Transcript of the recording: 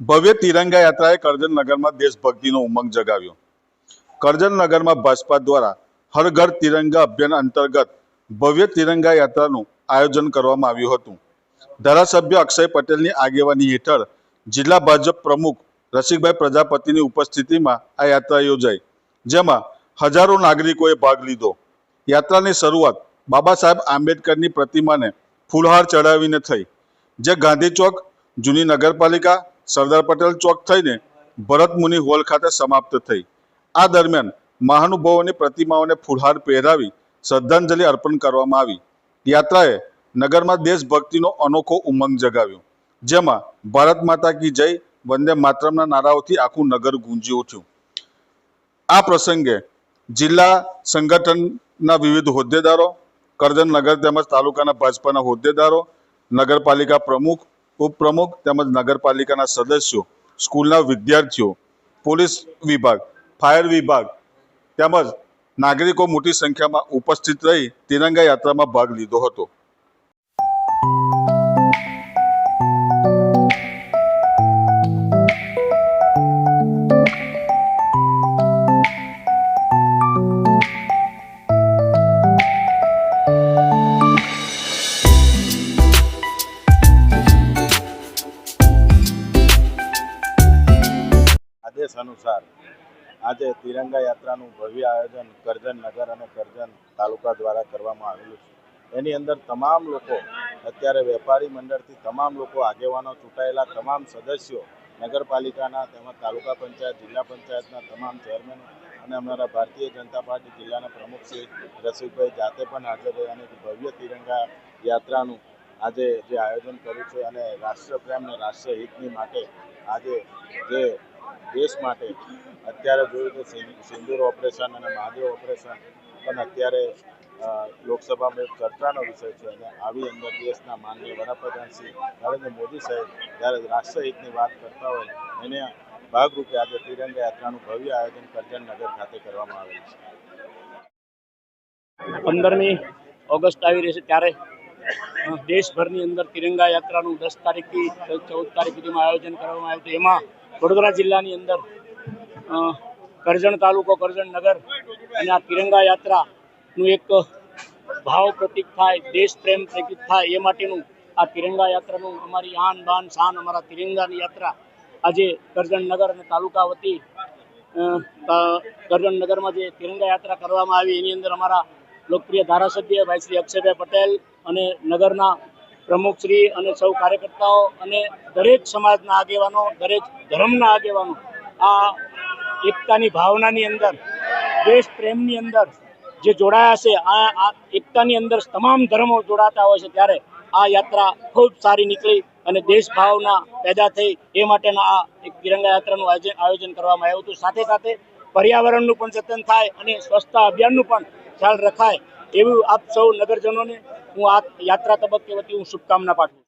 ભવ્ય તિરંગા યાત્રાએ કરજણ નગરમાં દેશભક્તિનો ઉમંગ જગાવ્યો. કરજણ નગરમાં ભાજપા દ્વારા હર ઘર તિરંગા અભિયાન અંતર્ગત ભવ્ય તિરંગા યાત્રાનું આયોજન કરવામાં આવ્યું હતું. ધારાસભ્ય અક્ષય પટેલની આગેવાની હેઠળ જિલ્લા ભાજપ પ્રમુખ રસિકભાઈ પ્રજાપતિની ઉપસ્થિતિમાં આ યાત્રા યોજાઈ, જેમાં હજારો નાગરિકોએ ભાગ લીધો. યાત્રાની શરૂઆત બાબા સાહેબ આંબેડકરની પ્રતિમાને ફૂલહાર ચડાવીને થઈ, જે ગાંધી ચોક, જૂની નગરપાલિકા સરદાર પટેલ ચોક થઈને ભરત મુનિ હોલ ખાતે સમાપ્ત થઈ. આ દરમિયાન મહાનુભાવોની પ્રતિમાઓને ફુલહાર પહેરાવી શ્રદ્ધાંજલિ અર્પણ કરવામાં આવી. યાત્રાએ નગરમાં દેશભક્તિનો અનોખો ઉમંગ જગાવ્યો. જેમાં ભારત માતા કી જય, વંદે માતરમના નારાઓથી આખું નગર ગુંજી ઉઠ્યું. આ પ્રસંગે જિલ્લા સંગઠનના વિવિધ હોદ્દેદારો, કરજણ નગર તેમજ તાલુકાના ભાજપાના હોદ્દેદારો, નગરપાલિકા પ્રમુખ ઉપપ્રમુખ તેમજ નગરપાલિકાના સદસ્યો, સ્કૂલના વિદ્યાર્થીઓ, પોલીસ વિભાગ, ફાયર વિભાગ તેમજ નાગરિકો મોટી સંખ્યામાં ઉપસ્થિત રહી તિરંગા યાત્રામાં ભાગ લીધો હતો. આદેશ અનુસાર આજે તિરંગા યાત્રાનું ભવ્ય આયોજન કરજણ નગર અને કરજણ તાલુકા દ્વારા કરવામાં આવેલું છે. એની અંદર તમામ લોકો, અત્યારે વેપારી મંડળથી તમામ લોકો, આગેવાનો ચૂંટાયેલા તમામ સદસ્યો, નગરપાલિકાના તેમજ તાલુકા પંચાયત, જિલ્લા પંચાયતના તમામ ચેરમેન અને અમારા ભારતીય જનતા પાર્ટી જિલ્લાના પ્રમુખ શ્રી રસિકભાઈ જાતે પણ હાજર રહ્યા અને ભવ્ય તિરંગા યાત્રાનું આજે જે આયોજન કર્યું છે અને રાષ્ટ્રપ્રેમ અને રાષ્ટ્રહિતની માટે આજે જે દેશ માટે અત્યારે જોયું તો સિંદૂર ઓપરેશન અને મહાદેવ ઓપરેશન પણ અત્યારે લોકસભામાં એક ચર્ચાનો વિષય છે અને આવી અંદર દેશના માનનીય વડાપ્રધાન નરેન્દ્ર મોદી સાહેબ જ્યારે રાષ્ટ્રહિતની વાત કરતા હોય, એને ભાગરૂપે આજે તિરંગા યાત્રાનું ભવ્ય આયોજન કરજણનગર ખાતે કરવામાં આવેલ છે. પંદરમી ઓગસ્ટ આવી રહી છે ત્યારે દેશભરની અંદર તિરંગા યાત્રાનું દસ તારીખથી ચૌદ તારીખ સુધીમાં આયોજન કરવામાં આવ્યું હતું. એમાં વડોદરા જિલ્લાની અંદર કરજણ તાલુકો, કરજણ નગર અને આ તિરંગા યાત્રાનું એક ભાવ પ્રતીક થાય, દેશ પ્રેમ પ્રતિક થાય એ માટેનું આ તિરંગા યાત્રાનું અમારી આન બાન શાન, અમારા તિરંગાની યાત્રા આજે કરજણ નગર અને તાલુકા વતી કરજણ નગરમાં જે તિરંગા યાત્રા કરવામાં આવી, એની અંદર અમારા લોકપ્રિય ધારાસભ્ય ભાઈ શ્રી અક્ષયભાઈ પટેલ અને નગરના પ્રમુખશ્રી અને સૌ કાર્યકર્તાઓ અને દરેક સમાજના આગેવાનો, દરેક ધર્મના આગેવાનો, આ એકતાની ભાવનાની અંદર, દેશ પ્રેમની અંદર જે જોડાયા છે આ એકતાની અંદર તમામ ધર્મો જોડાતા હોય છે ત્યારે આ યાત્રા ખૂબ સારી નીકળી અને દેશ ભાવના પેદા થઈ એ માટેના આ એક તિરંગા યાત્રાનું આયોજન આયોજન કરવામાં આવ્યું હતું. સાથે સાથે પર્યાવરણનું પણ જતન થાય અને સ્વચ્છતા અભિયાનનું પણ ખ્યાલ રખાય એવું આપ સૌ નગરજનોને હું આ યાત્રા તબક્કે વતી હું શુભકામના પાઠવું